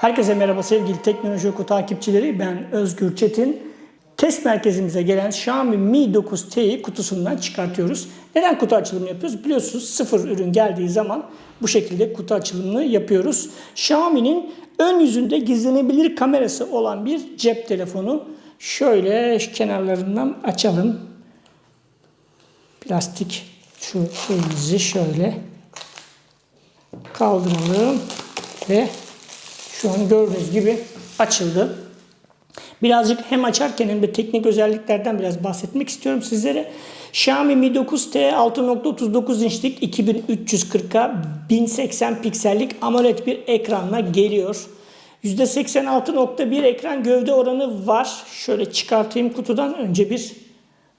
Herkese merhaba sevgili Teknoloji Oku takipçileri. Ben Özgür Çetin. Test merkezimize gelen Xiaomi Mi 9T'yi kutusundan çıkartıyoruz. Neden kutu açılımı yapıyoruz? Biliyorsunuz sıfır ürün geldiği zaman bu şekilde kutu açılımını yapıyoruz. Xiaomi'nin ön yüzünde gizlenebilir kamerası olan bir cep telefonu. Şöyle kenarlarından açalım. Plastik şu şeyimizi şöyle kaldıralım ve şu an gördüğünüz gibi açıldı. Birazcık hem açarken de teknik özelliklerden biraz bahsetmek istiyorum sizlere. Xiaomi Mi 9T 6.39 inçlik 2340'a 1080 piksellik AMOLED bir ekranla geliyor. %86.1 ekran gövde oranı var. Şöyle çıkartayım kutudan önce bir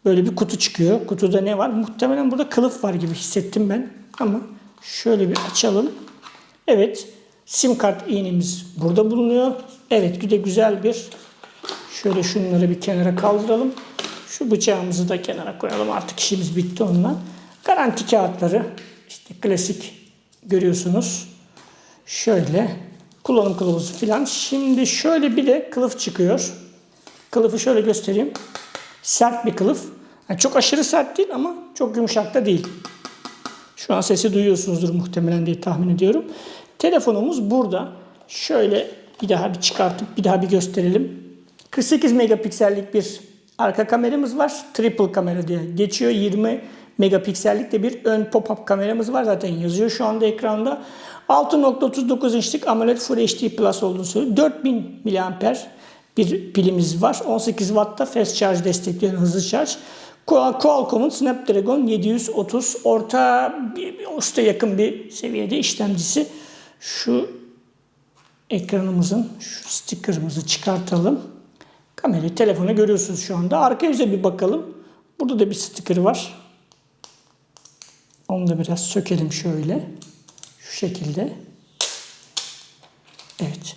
böyle bir kutu çıkıyor. Kutuda ne var? Muhtemelen burada kılıf var gibi hissettim ben. Ama şöyle bir açalım. Evet. Sim kart iğnemiz burada bulunuyor. Evet bir güzel bir şöyle şunları bir kenara kaldıralım. Şu bıçağımızı da kenara koyalım. Artık işimiz bitti onunla. Garanti kağıtları işte klasik görüyorsunuz. Şöyle kullanım kılavuzu filan. Şimdi şöyle bir de kılıf çıkıyor. Kılıfı şöyle göstereyim. Sert bir kılıf. Yani çok aşırı sert değil ama çok yumuşak da değil. Şu an sesi duyuyorsunuzdur muhtemelen diye tahmin ediyorum. Telefonumuz burada. Şöyle bir daha bir çıkartıp bir daha bir gösterelim. 48 megapiksellik bir arka kameramız var. Triple kamera diye geçiyor. 20 megapiksellik de bir ön pop-up kameramız var. Zaten yazıyor şu anda ekranda. 6.39 inçlik AMOLED Full HD Plus olduğunu söylüyor. 4000 mAh bir pilimiz var. 18 Watt'ta fast charge destekleyen hızlı şarj. Qualcomm'un Snapdragon 730 orta usta yakın bir seviyede işlemcisi. Şu ekranımızın şu sticker'ımızı çıkartalım. Kamerayı telefonu görüyorsunuz şu anda. Arka yüze bir bakalım. Burada da bir sticker var. Onu da biraz sökelim şöyle. Şu şekilde. Evet.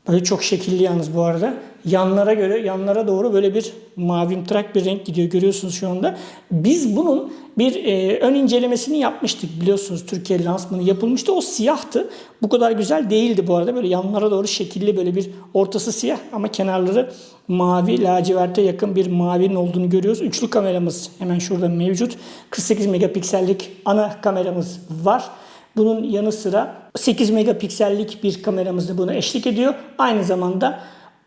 Böyle çok şekilli yalnız bu arada. Yanlara göre, yanlara doğru böyle bir mavimtırak bir renk gidiyor. Görüyorsunuz şu anda. Biz bunun bir e, ön incelemesini yapmıştık. Biliyorsunuz Türkiye lansmanı yapılmıştı. O siyahtı. Bu kadar güzel değildi bu arada. Böyle yanlara doğru şekilli böyle bir ortası siyah ama kenarları mavi, laciverte yakın bir mavinin olduğunu görüyoruz. Üçlü kameramız hemen şurada mevcut. 48 megapiksellik ana kameramız var. Bunun yanı sıra 8 megapiksellik bir kameramız da buna eşlik ediyor. Aynı zamanda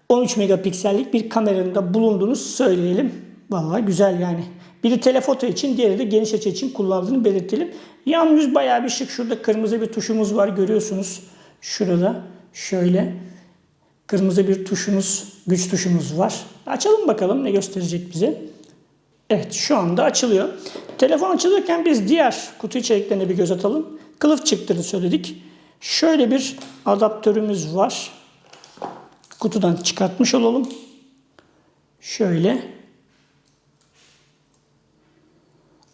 13 megapiksellik bir kameranın da bulunduğunu söyleyelim. Vallahi güzel yani. Biri telefoto için, diğeri de geniş açı için kullandığını belirtelim. Yan yüz bayağı bir şık. Şurada kırmızı bir tuşumuz var görüyorsunuz. Şurada şöyle kırmızı bir tuşumuz, güç tuşumuz var. Açalım bakalım ne gösterecek bize. Evet şu anda açılıyor. Telefon açılırken biz diğer kutu içeriklerine bir göz atalım. Kılıf çıktığını söyledik. Şöyle bir adaptörümüz var. Kutudan çıkartmış olalım. Şöyle.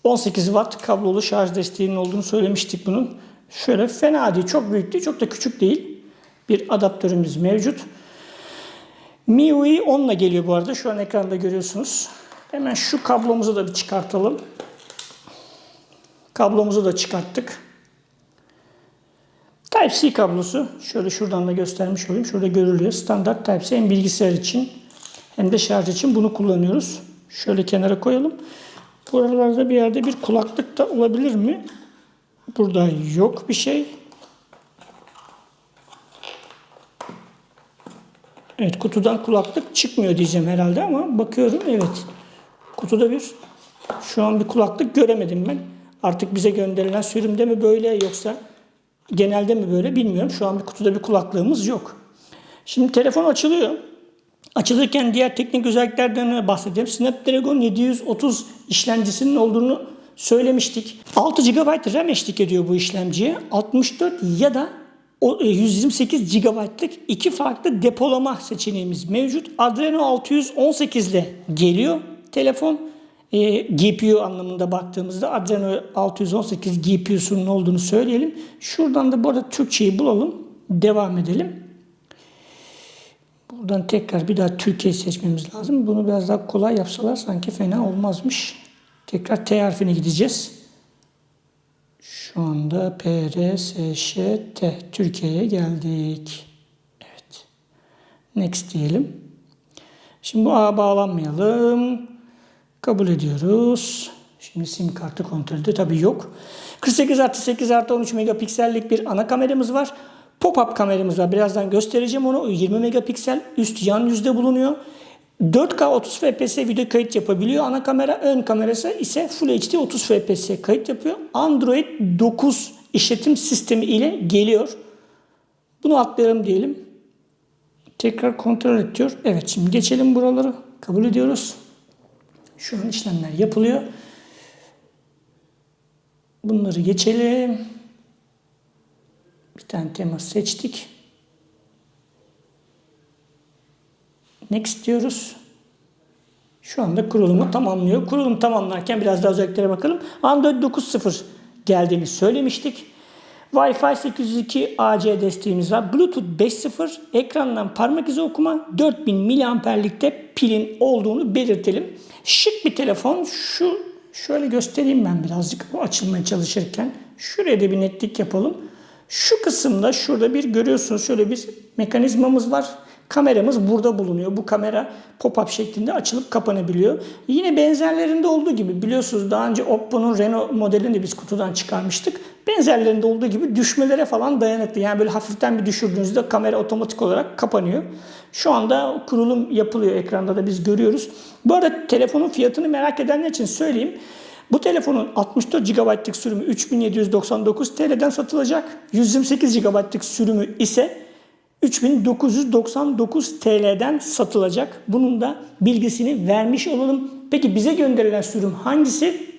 18 watt kablolu şarj desteğinin olduğunu söylemiştik bunun. Şöyle fena değil, çok büyük değil, çok da küçük değil. Bir adaptörümüz mevcut. MIUI 10 ile geliyor bu arada. Şu an ekranda görüyorsunuz. Hemen şu kablomuzu da bir çıkartalım. Kablomuzu da çıkarttık. Type-C kablosu. Şöyle şuradan da göstermiş olayım. Şurada görülüyor. Standart Type-C hem bilgisayar için hem de şarj için bunu kullanıyoruz. Şöyle kenara koyalım. Buralarda bir yerde bir kulaklık da olabilir mi? Burada yok bir şey. Evet kutudan kulaklık çıkmıyor diyeceğim herhalde ama bakıyorum evet. Kutuda bir şu an bir kulaklık göremedim ben. Artık bize gönderilen sürümde mi böyle yoksa genelde mi böyle bilmiyorum. Şu an bir kutuda bir kulaklığımız yok. Şimdi telefon açılıyor. Açılırken diğer teknik özelliklerden bahsedeyim. Snapdragon 730 işlemcisinin olduğunu söylemiştik. 6 GB RAM eşlik ediyor bu işlemciye. 64 ya da 128 GB'lık iki farklı depolama seçeneğimiz mevcut. Adreno 618 ile geliyor telefon. E, GPU anlamında baktığımızda Adreno 618 GPU'sunun olduğunu söyleyelim. Şuradan da bu arada Türkçeyi bulalım. Devam edelim. Buradan tekrar bir daha Türkiye seçmemiz lazım. Bunu biraz daha kolay yapsalar sanki fena olmazmış. Tekrar T harfine gideceğiz. Şu anda P, R, S, Ş, T. Türkiye'ye geldik. Evet. Next diyelim. Şimdi bu ağa bağlanmayalım. Kabul ediyoruz. Şimdi sim kartı kontrolü tabii yok. 48 artı 8 artı 13 megapiksellik bir ana kameramız var. Pop-up kameramız var. Birazdan göstereceğim onu. 20 megapiksel üst yan yüzde bulunuyor. 4K 30 FPS video kayıt yapabiliyor. Ana kamera ön kamerası ise Full HD 30 FPS kayıt yapıyor. Android 9 işletim sistemi ile geliyor. Bunu atlayalım diyelim. Tekrar kontrol et diyor. Evet şimdi geçelim buraları. Kabul ediyoruz. Şu an işlemler yapılıyor. Bunları geçelim. Bir tane temas seçtik. Next diyoruz. Şu anda kurulumu tamamlıyor. Kurulum tamamlarken biraz daha özelliklere bakalım. Android 9.0 geldiğini söylemiştik. Wi-Fi 802 AC desteğimiz var. Bluetooth 5.0 ekrandan parmak izi okuma 4000 miliamperlikte pilin olduğunu belirtelim. Şık bir telefon. Şu şöyle göstereyim ben birazcık bu açılmaya çalışırken. Şuraya da bir netlik yapalım. Şu kısımda şurada bir görüyorsunuz şöyle bir mekanizmamız var. Kameramız burada bulunuyor. Bu kamera pop-up şeklinde açılıp kapanabiliyor. Yine benzerlerinde olduğu gibi biliyorsunuz daha önce Oppo'nun Reno modelini de biz kutudan çıkarmıştık. Benzerlerinde olduğu gibi düşmelere falan dayanıklı. Yani böyle hafiften bir düşürdüğünüzde kamera otomatik olarak kapanıyor. Şu anda kurulum yapılıyor. Ekranda da biz görüyoruz. Bu arada telefonun fiyatını merak edenler için söyleyeyim. Bu telefonun 64 GB'lık sürümü 3799 TL'den satılacak. 128 GB'lık sürümü ise 3999 TL'den satılacak. Bunun da bilgisini vermiş olalım. Peki bize gönderilen sürüm hangisi?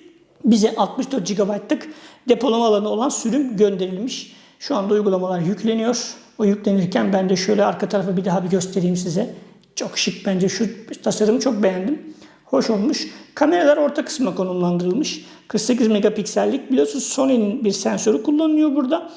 Bize 64 GB'lık depolama alanı olan sürüm gönderilmiş. Şu anda uygulamalar yükleniyor. O yüklenirken ben de şöyle arka tarafı bir daha bir göstereyim size. Çok şık bence şu tasarımı çok beğendim. Hoş olmuş. Kameralar orta kısmına konumlandırılmış. 48 megapiksellik biliyorsunuz Sony'nin bir sensörü kullanılıyor burada.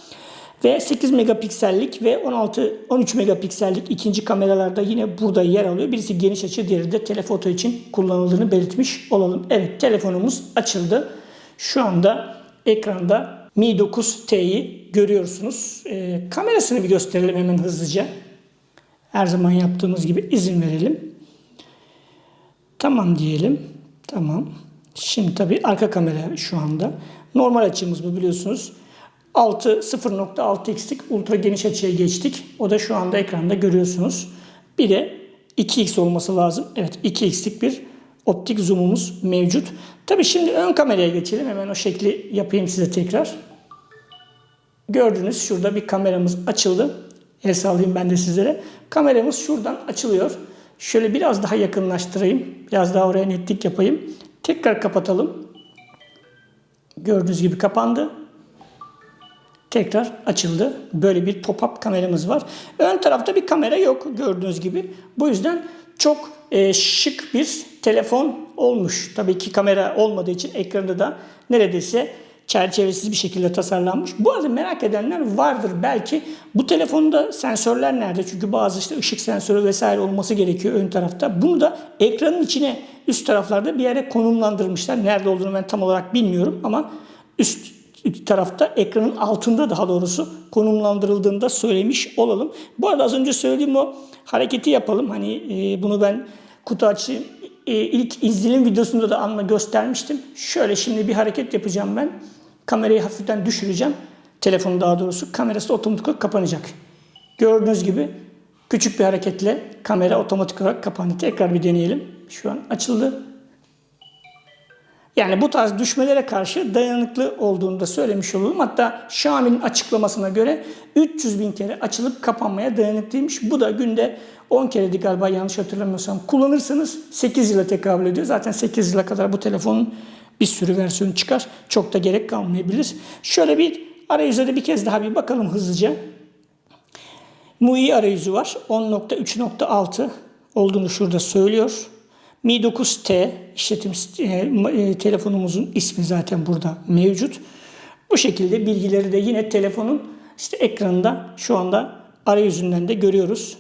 Ve 8 megapiksellik ve 16 13 megapiksellik ikinci kameralarda yine burada yer alıyor. Birisi geniş açı, diğeri de telefoto için kullanıldığını belirtmiş olalım. Evet, telefonumuz açıldı. Şu anda ekranda Mi 9T'yi görüyorsunuz. Ee, kamerasını bir gösterelim hemen hızlıca. Her zaman yaptığımız gibi izin verelim. Tamam diyelim. Tamam. Şimdi tabii arka kamera şu anda. Normal açımız bu biliyorsunuz. 6 0.6x'lik ultra geniş açıya geçtik. O da şu anda ekranda görüyorsunuz. Bir de 2x olması lazım. Evet 2x'lik bir optik zoom'umuz mevcut. Tabii şimdi ön kameraya geçelim. Hemen o şekli yapayım size tekrar. Gördünüz şurada bir kameramız açıldı. El sallayayım ben de sizlere. Kameramız şuradan açılıyor. Şöyle biraz daha yakınlaştırayım. Biraz daha oraya netlik yapayım. Tekrar kapatalım. Gördüğünüz gibi kapandı. Tekrar açıldı. Böyle bir pop-up kameramız var. Ön tarafta bir kamera yok gördüğünüz gibi. Bu yüzden çok e, şık bir telefon olmuş. Tabii ki kamera olmadığı için ekranı da neredeyse çerçevesiz bir şekilde tasarlanmış. Bu arada merak edenler vardır belki. Bu telefonda sensörler nerede? Çünkü bazı işte ışık sensörü vesaire olması gerekiyor ön tarafta. Bunu da ekranın içine üst taraflarda bir yere konumlandırmışlar. Nerede olduğunu ben tam olarak bilmiyorum ama üst tarafta ekranın altında daha doğrusu konumlandırıldığında söylemiş olalım. Bu arada az önce söylediğim o hareketi yapalım. Hani e, bunu ben kutu açı e, ilk izlenim videosunda da anla göstermiştim. Şöyle şimdi bir hareket yapacağım ben. Kamerayı hafiften düşüreceğim. Telefonu daha doğrusu. Kamerası otomatik olarak kapanacak. Gördüğünüz gibi küçük bir hareketle kamera otomatik olarak kapandı. Tekrar bir deneyelim. Şu an açıldı. Yani bu tarz düşmelere karşı dayanıklı olduğunu da söylemiş olalım. Hatta Xiaomi'nin açıklamasına göre 300 bin kere açılıp kapanmaya dayanıklıymış. Bu da günde 10 keredi galiba yanlış hatırlamıyorsam kullanırsanız 8 yıla tekabül ediyor. Zaten 8 yıla kadar bu telefonun bir sürü versiyonu çıkar. Çok da gerek kalmayabilir. Şöyle bir arayüze de bir kez daha bir bakalım hızlıca. MUI arayüzü var. 10.3.6 olduğunu şurada söylüyor. Mi 9T işletim e, telefonumuzun ismi zaten burada mevcut. Bu şekilde bilgileri de yine telefonun işte ekranında şu anda arayüzünden de görüyoruz.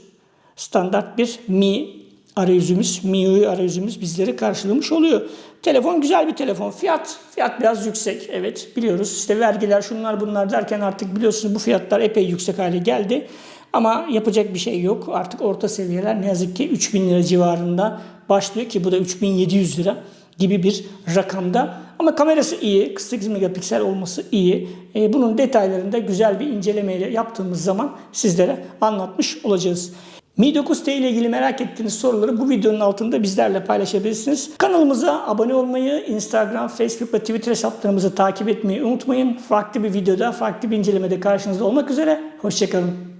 Standart bir Mi arayüzümüz, MIUI arayüzümüz bizleri karşılamış oluyor. Telefon güzel bir telefon. Fiyat, fiyat biraz yüksek. Evet biliyoruz. İşte vergiler şunlar bunlar derken artık biliyorsunuz bu fiyatlar epey yüksek hale geldi. Ama yapacak bir şey yok. Artık orta seviyeler ne yazık ki 3000 lira civarında başlıyor ki bu da 3700 lira gibi bir rakamda. Ama kamerası iyi, 48 megapiksel olması iyi. E, bunun detaylarını da güzel bir incelemeyle yaptığımız zaman sizlere anlatmış olacağız. Mi 9T ile ilgili merak ettiğiniz soruları bu videonun altında bizlerle paylaşabilirsiniz. Kanalımıza abone olmayı, Instagram, Facebook ve Twitter hesaplarımızı takip etmeyi unutmayın. Farklı bir videoda, farklı bir incelemede karşınızda olmak üzere. Hoşçakalın.